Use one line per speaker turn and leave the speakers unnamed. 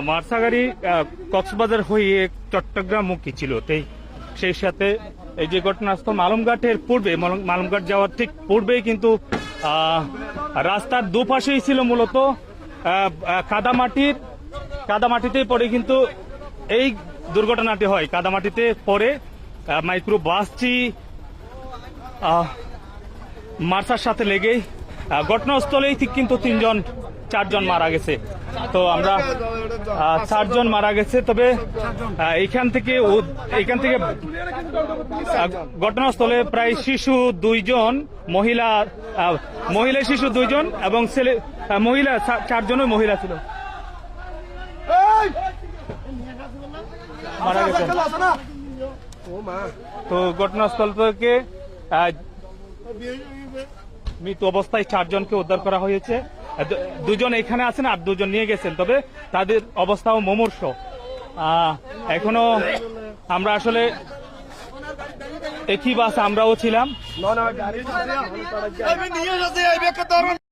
মার্সা গাড়ি কক্সবাজার হয়ে চট্টগ্রামমুখী ছিল। তাই সেই সাথে এই যে ঘটনাস্থল মালুমঘাটের পূর্বে মালুম- মালুমঘাট যাওয়ার ঠিক পূর্বেই কিন্তু রাস্তার দুপাশেই ছিল মূলত কাদামাটির কাদামাটিতেই পরে কিন্তু এই দুর্ঘটনাটি হয়। কাদামাটিতে আহ, মাইক্রো বাসটি মার্সার সাথে লেগেই ঘটনাস্থলেই ঠিক কিন্তু তিনজন চারজন মারা গেছে। তো আমরা চারজন মারা গেছে তবে এখান থেকে এইখান থেকে ঘটনাস্থলে প্রায় শিশু দুইজন মহিলা মহিলা শিশু দুইজন এবং ছেলে মহিলা চারজনই মহিলা ছিল। মারা গেছে। তো ঘটনাস্থল থেকে মৃত অবস্থায় চারজনকে উদ্ধার করা হয়েছে। দুজন এখানে আছেন আর দুজন নিয়ে গেছেন তবে তাদের অবস্থাও মমর্ষ। আহ, এখনও আমরা আসলে একই বাস আমরাও ছিলাম।